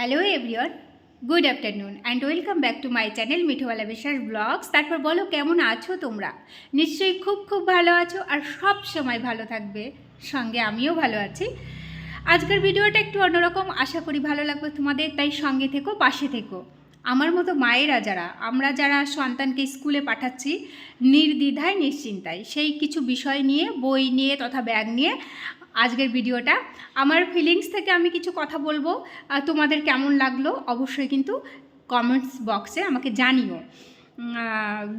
Hello everyone good afternoon and welcome back to my channel মিঠোওয়ালা Biswas vlogs তারপর বলো, কেমন আছো তোমরা? নিশ্চয়ই খুব খুব ভালো আছো আর সব সময় ভালো থাকবে, সঙ্গে আমিও ভালো আছি। আজকের ভিডিওটা একটু অন্যরকম, আশা করি ভালো লাগবে তোমাদের, তাই সঙ্গে থেকো, পাশে থেকো। আমার মতো মায়েরা যারা, আমরা যারা সন্তানকে স্কুলে পাঠাচ্ছি, নির্দ্বিধায়, নিশ্চিন্তায়, সেই কিছু বিষয় নিয়ে, বই নিয়ে তথা ব্যাগ নিয়ে আজকের ভিডিওটা। আমার ফিলিংস থেকে আমি কিছু কথা বলব। তোমাদের কেমন লাগল অবশ্যই কিন্তু কমেন্টস বক্সে আমাকে জানিও।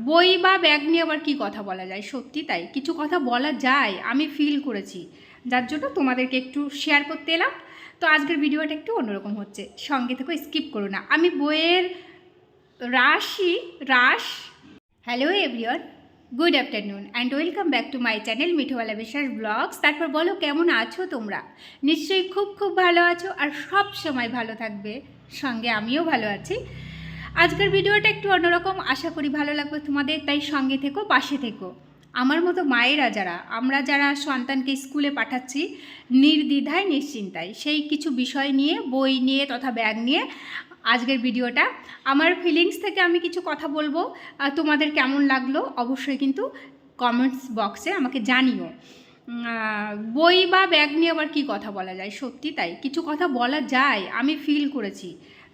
বই বা ব্যাগ নিয়ে আবার কি কথা বলা যায়? সত্যি তাই? কিছু কথা বলা যায়, আমি ফিল করেছি। যার জন্য তোমাদেরকে একটু শেয়ার করতে এলাম। তো আজকের ভিডিওটা একটু অন্যরকম হচ্ছে। সঙ্গে থেকে স্কিপ করো না। আমি বইয়ের রাশি, রাশ hello everyone good afternoon and welcome back to my channel মিঠোওয়ালা Biswas vlogs তারপর বলো, কেমন আছো তোমরা? নিশ্চয়ই খুব খুব ভালো আছো আর সব সময় ভালো থাকবে। সঙ্গে আমিও ভালো আছি। আজকের ভিডিওটা একটু অন্যরকম। আশা করি ভালো লাগবে তোমাদের। তাই সঙ্গে থেকো, পাশে থেকো। আমার মতো মায়েরা যারা, আমরা যারা সন্তানকে স্কুলে পাঠাচ্ছি, নির্দ্বিধায়, নিশ্চিন্তায়, সেই কিছু বিষয় নিয়ে, বই নিয়ে তথা ব্যাগ নিয়ে আজকের ভিডিওটা আমার ফিলিংস থেকে আমি কিছু কথা বলব তোমাদের কেমন লাগল অবশ্যই কিন্তু কমেন্টস বক্সে আমাকে জানিও। বই বা ব্যাগ নিয়ে আবার কি কথা বলা যায়? সত্যি তাই? কিছু কথা বলা যায়, আমি ফিল করেছি।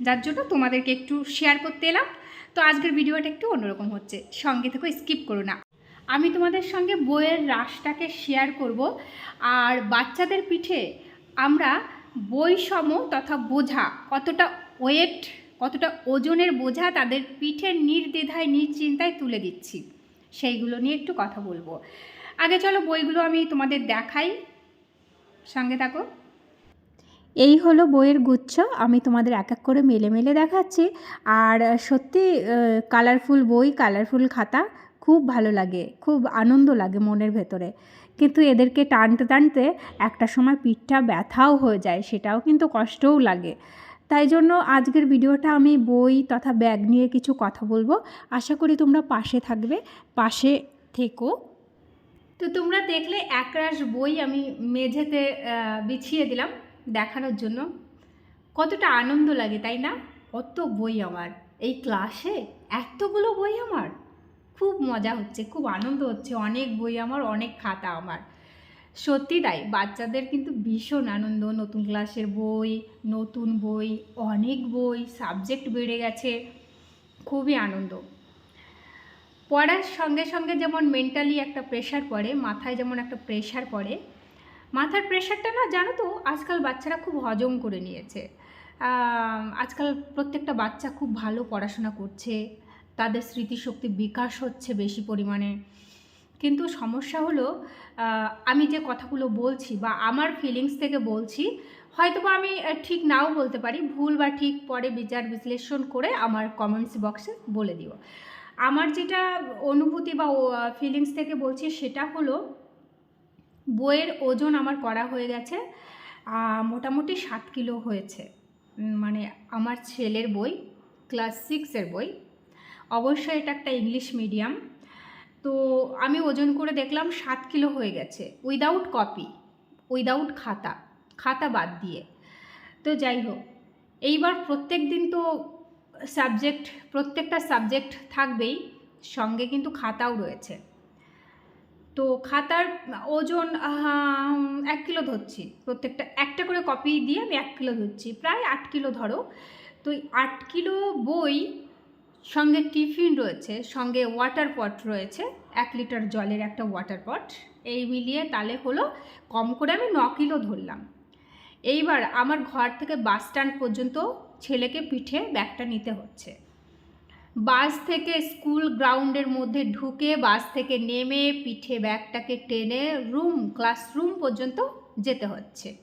যার জন্য তোমাদেরকে একটু শেয়ার করতে এলাম। তো আজকের ভিডিওটা একটু অন্যরকম হচ্ছে। সঙ্গে থেকে স্কিপ করো না। আমি তোমাদের সঙ্গে বইয়ের রাসটাকে শেয়ার করব। আর বাচ্চাদের পিঠে আমরা বইসম তথা বোঝা কতটা ওয়েট কতটা ওজনের বোঝা তাদের পিঠের নির্দ্বিধায়, নিশ্চিন্তায় তুলে দিচ্ছি। সেইগুলো নিয়ে একটু কথা বলব। আগে চলো বইগুলো আমি তোমাদের দেখাই। সঙ্গে থাকো। এই হলো বইয়ের গুচ্ছ। আমি তোমাদের এক এক করে মেলে মেলে দেখাচ্ছি। আর সত্যি কালারফুল বই কালারফুল খাতা। খুব ভালো লাগে, খুব আনন্দ লাগে মনের ভেতরে। কিন্তু এদেরকে টানতে টানতে একটা সময় পিঠটা ব্যথাও হয়ে যায়, সেটাও কিন্তু কষ্টও লাগে। তাই জন্য আজকের ভিডিওটা আমি বই তথা ব্যাগ নিয়ে কিছু কথা বলব। আশা করি তোমরা পাশে থাকবে, পাশে থেকো। তো তোমরা দেখলে একরাশ বই আমি মেঝেতে বিছিয়ে দিলাম দেখানোর জন্য। কতটা আনন্দ লাগে, তাই না? কত বই আমার। এই ক্লাসে এতগুলো বই আমার। খুব মজা হচ্ছে, খুব আনন্দ হচ্ছে, অনেক বই আমার, অনেক খাতা আমার। সত্যি তাই, বাচ্চাদের কিন্তু ভীষণ আনন্দ, নতুন ক্লাসের বই, নতুন বই, অনেক বই, সাবজেক্ট বেড়ে গেছে, খুবই আনন্দ। পড়ার সঙ্গে সঙ্গে যেমন মেন্টালি একটা প্রেশার পড়ে, মাথায় যেমন একটা প্রেশার পড়ে, মাথার প্রেশারটা না, জানো তো, আজকাল বাচ্চারা খুব হজম করে নিয়েছে। আজকাল প্রত্যেকটা বাচ্চা খুব ভালো পড়াশোনা করছে তাদের স্মৃতিশক্তি বিকাশ হচ্ছে বেশি পরিমাণে। কিন্তু সমস্যা হলো আমি যে কথাগুলো বলছি বা আমার ফিলিংস থেকে বলছি হয়তো বা আমি ঠিক নাও বলতে পারি, ভুল বা ঠিক পরে বিচার বিশ্লেষণ করে আমার কমেন্টস বক্সে বলে দিও। আমার যেটা অনুভূতি বা ফিলিংস থেকে বলছি সেটা হলো, বইয়ের ওজন আমার করা হয়ে গেছে মোটামুটি সাত কিলো হয়েছে। মানে আমার ছেলের বই ক্লাস সিক্সের বই অবশ্যই এটা একটা ইংলিশ মিডিয়াম তো আমি ওজন করে দেখলাম সাত কিলো হয়ে গেছে উইদাউট কপি উইদাউট খাতা খাতা বাদ দিয়ে। তো যাই হোক, এইবার প্রত্যেক দিন তো সাবজেক্ট প্রত্যেকটা সাবজেক্ট থাকবেই, সঙ্গে কিন্তু খাতাও রয়েছে। তো খাতার ওজন এক কিলো ধরছি, প্রত্যেকটা, একটা করে কপি দিয়ে আমি এক কিলো ধরছি, প্রায় আট কিলো ধরো। তো আট কিলো বই সঙ্গে টিফিন রয়েছে, সঙ্গে ওয়াটার পট রয়েছে, এক লিটার জলের একটা ওয়াটার পট এই মিলিয়ে তাহলে হলো, কম করে আমি ন কিলো ধরলাম। এইবার আমার ঘর থেকে বাস স্ট্যান্ড পর্যন্ত ছেলেকে পিঠে ব্যাগটা নিতে হচ্ছে। বাস থেকে স্কুল গ্রাউন্ডের মধ্যে ঢুকে বাস থেকে নেমে পিঠে ব্যাগটাকে টেনে রুম ক্লাসরুম পর্যন্ত যেতে হচ্ছে।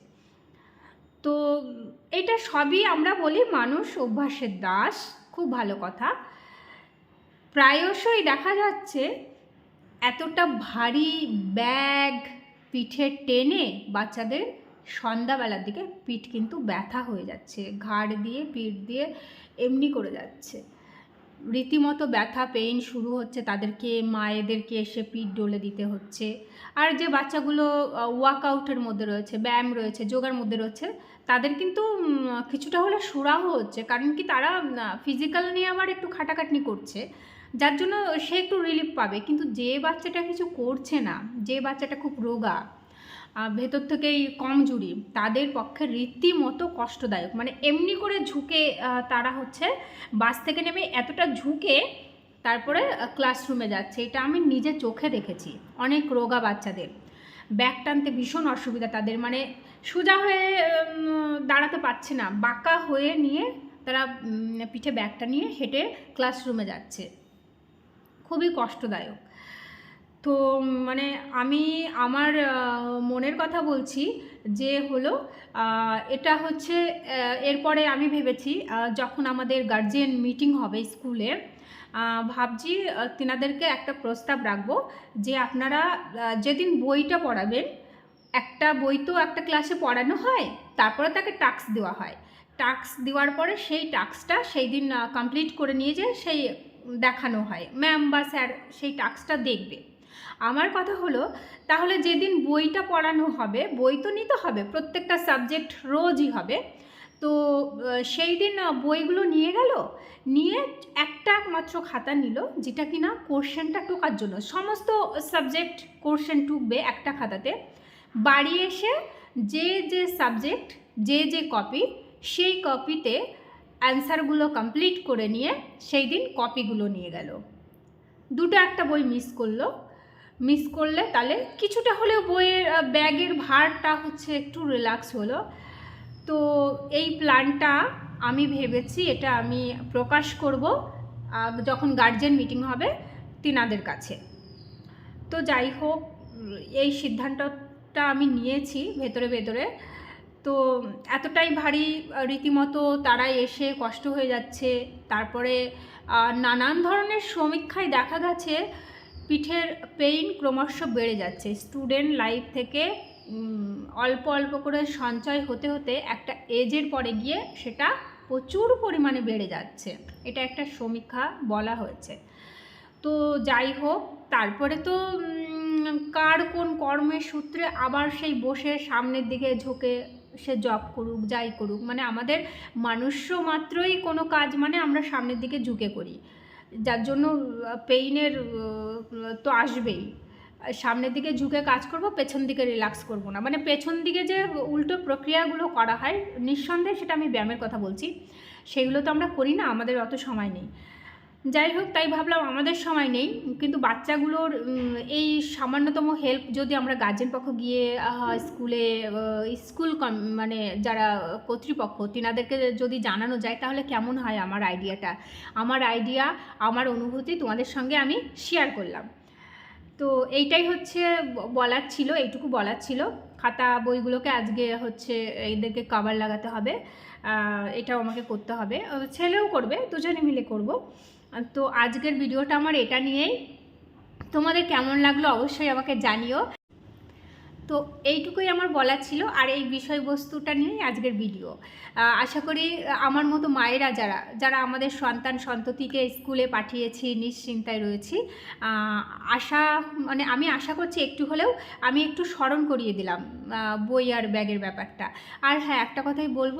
তো, এটা সবই আমরা বলি মানুষ অভ্যাসের দাস, খুব ভালো কথা। প্রায়শই দেখা যাচ্ছে এতটা ভারী ব্যাগ পিঠে টেনে বাচ্চাদের সন্ধ্যাবেলার দিকে পিঠ কিন্তু ব্যথা হয়ে যাচ্ছে, ঘাড় দিয়ে, পিঠ দিয়ে এমনি করে যাচ্ছে। রীতিমতো ব্যথা পেইন শুরু হচ্ছে তাদেরকে, মায়েদেরকে এসে পিঠ ডলে দিতে হচ্ছে। আর যে বাচ্চাগুলো ওয়ার্কআউটের মধ্যে রয়েছে, ব্যায়াম রয়েছে, যোগার মধ্যে রয়েছে, তাদের কিন্তু কিছুটা হলে সুরাহ হচ্ছে। কারণ কি তারা ফিজিক্যাল নিয়ে আবার একটু খাটাখাটনি করছে। যার জন্য সে একটু রিলিফ পাবে। কিন্তু যে বাচ্চাটা কিছু করছে না, যে বাচ্চাটা খুব রোগা ভেতর থেকেই কমজুরি, তাদের পক্ষে রীতিমতো কষ্টদায়ক। মানে এমনি করে ঝুঁকে তারা হচ্ছে বাস থেকে নেমে এতটা ঝুঁকে তারপরে ক্লাসরুমে যাচ্ছে। এটা আমি নিজে চোখে দেখেছি। অনেক রোগা বাচ্চাদের। ব্যাগ টানতে ভীষণ অসুবিধা তাদের। মানে সোজা হয়ে দাঁড়াতে পারছে না। বাঁকা হয়ে নিয়ে তারা পিঠে ব্যাগটা নিয়ে হেঁটে ক্লাসরুমে যাচ্ছে। খুবই কষ্টদায়ক। তো মানে আমি আমার মনের কথা বলছি যে হলো এটা হচ্ছে এরপরে আমি ভেবেছি যখন আমাদের গার্জিয়ান মিটিং হবে স্কুলে ভাবছি তিনাদেরকে একটা প্রস্তাব রাখব যে আপনারা যেদিন বইটা পড়াবেন, একটা বই তো একটা ক্লাসে পড়ানো হয়, তারপরে তাকে টাস্ক দেওয়া হয়। টাস্ক দেওয়ার পরে সেই টাস্কটা সেই দিন কমপ্লিট করে নিয়ে যেয়ে সেই দেখানো হয়। ম্যাম বা স্যার সেই টাস্কটা দেখবে। আমার কথা হলো, তাহলে যেদিন বইটা পড়ানো হবে, বই তো নিতে হবে, প্রত্যেকটা সাবজেক্ট রোজই হবে। তো সেই দিন বইগুলো নিয়ে গেল, নিয়ে একটা মাত্র খাতা নিল, যেটা কি না কোশ্চেনটা টোকার জন্য। সমস্ত সাবজেক্ট কোশ্চেন টুকবে একটা খাতাতে। বাড়ি এসে যে যে সাবজেক্ট যে যে কপি সেই কপিতে অ্যান্সারগুলো কমপ্লিট করে নিয়ে সেই দিন কপিগুলো নিয়ে গেল। দুটো একটা বই মিস করল। মিস করলে তাহলে কিছুটা হলেও বইয়ের ব্যাগের ভারটা হচ্ছে একটু রিল্যাক্স হলো। তো এই প্ল্যানটা আমি ভেবেছি এটা আমি প্রকাশ করব যখন গার্জেন মিটিং হবে তিনাদের কাছে। তো যাই হোক, এই সিদ্ধান্তটা আমি নিয়েছি ভেতরে ভেতরে। তো এতটাই ভারী রীতিমতো তারা এসে কষ্ট হয়ে যাচ্ছে। তারপরে নানান ধরনের সমীক্ষায় দেখা গেছে, পিঠের পেইন ক্রমশ বেড়ে যাচ্ছে। স্টুডেন্ট লাইফ থেকে অল্প অল্প করে সঞ্চয় হতে হতে একটা এজের পরে গিয়ে সেটা প্রচুর পরিমাণে বেড়ে যাচ্ছে। এটা একটা সমীক্ষা বলা হয়েছে। তো যাই হোক, তারপরে তো কার কোন কর্মের সূত্রে আবার সেই বসে সামনের দিকে ঝোঁকে সে জব করুক, যাই করুক মানে আমাদের মানুষ্য মাত্রই কোনো কাজ মানে আমরা সামনের দিকে ঝুঁকে করি। যার জন্য পেইনের তো আসবেই। সামনের দিকে ঝুঁকে কাজ করব, পেছন দিকে রিল্যাক্স করব না। মানে পেছন দিকে যে উল্টো প্রক্রিয়াগুলো করা হয়, নিঃসন্দেহে সেটা আমি ব্যায়ামের কথা বলছি। সেগুলো তো আমরা করি না, আমাদের অত সময় নেই। যাই হোক, তাই ভাবলাম আমাদের সময় নেই, কিন্তু বাচ্চাগুলোর এই সামান্যতম হেল্প যদি আমরা গার্জেন পক্ষ গিয়ে স্কুলে স্কুল মানে যারা কর্তৃপক্ষ, তিনাদেরকে যদি জানানো যায়, তাহলে কেমন হয় আমার আইডিয়াটা আমার আইডিয়া আমার অনুভূতি তোমাদের সঙ্গে আমি শেয়ার করলাম। তো এইটাই হচ্ছে বলার ছিল, এইটুকু বলার ছিল। খাতা বইগুলোকে আজকে হচ্ছে এদেরকে কভার লাগাতে হবে এটাও আমাকে করতে হবে। ছেলেও করবে, দুজনে মিলে করব। তো আজকের ভিডিওটা আমার এটা নিয়েই। তোমাদের কেমন লাগল অবশ্যই আমাকে জানিও। তো এইটুকুই আমার বলার ছিল আর এই বিষয়বস্তুটা নিয়েই আজকের ভিডিও। আশা করি আমার মতো মায়েরা যারা যারা আমাদের সন্তান সন্ততিকে স্কুলে পাঠিয়েছি, নিশ্চিন্তায় রয়েছি আশা মানে আমি আশা করছি একটু হলেও আমি একটু স্মরণ করিয়ে দিলাম বই আর ব্যাগের ব্যাপারটা। আর হ্যাঁ একটা কথাই বলব,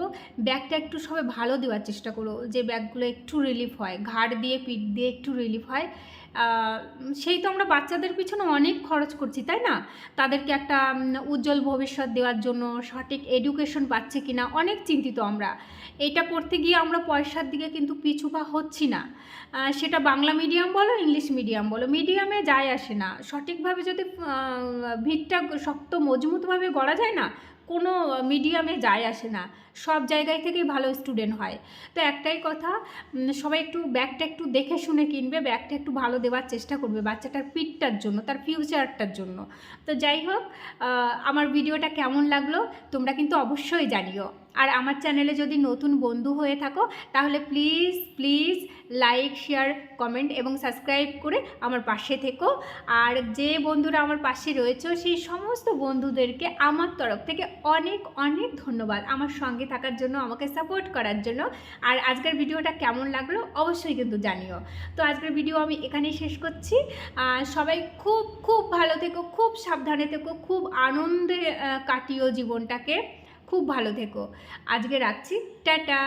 ব্যাগটা একটু সবাই ভালো দেওয়ার চেষ্টা করো, যে ব্যাগগুলো একটু রিলিফ হয়, ঘাড় দিয়ে, পিঠ দিয়ে একটু রিলিফ হয়। সেই তো আমরা বাচ্চাদের পিছনে অনেক খরচ করছি, তাই না? তাদেরকে একটা উজ্জ্বল ভবিষ্যৎ দেওয়ার জন্য, সঠিক এডুকেশন পাচ্ছে কিনা অনেক চিন্তিত আমরা। এটা করতে গিয়ে আমরা পয়সার দিকে কিন্তু পিছুপা হচ্ছি না। সেটা বাংলা মিডিয়াম বলো ইংলিশ মিডিয়াম বলো মিডিয়ামে যায় আসে না। সঠিকভাবে যদি ভিতটা শক্ত, মজবুতভাবে গড়া যায় না কোনো মিডিয়ামে যায় আসে না। সব জায়গায় থেকেই ভালো স্টুডেন্ট হয়। তো একটাই কথা সবাই একটু ব্যাগটা একটু দেখে শুনে কিনবে, ব্যাগটা একটু ভালো দেওয়ার চেষ্টা করবে বাচ্চাটার পিঠটার জন্য, তার ফিউচারটার জন্য। তো যাই হোক আমার ভিডিওটা কেমন লাগল তোমরা কিন্তু অবশ্যই জানিও। আর আমার চ্যানেলে যদি নতুন বন্ধু হয়ে থাকো, তাহলে please please like share comment এবং সাবস্ক্রাইব করে আমার পাশে থেকো। আর যে বন্ধুরা আমার পাশে রয়েছে, সেই সমস্ত বন্ধুদেরকে আমার তরফ থেকে অনেক অনেক ধন্যবাদ আমার সঙ্গে থাকার জন্য, আমাকে সাপোর্ট করার জন্য। আর আজকের ভিডিওটা কেমন লাগল অবশ্যই কিন্তু জানিও। তো আজকের ভিডিও আমি এখানেই শেষ করছি। সবাই খুব খুব ভালো থেকো, খুব সাবধানে থেকো, খুব আনন্দে কাটিও জীবনটাকে। খুব ভালো থেকো। আজকে রাখছি। টাটা!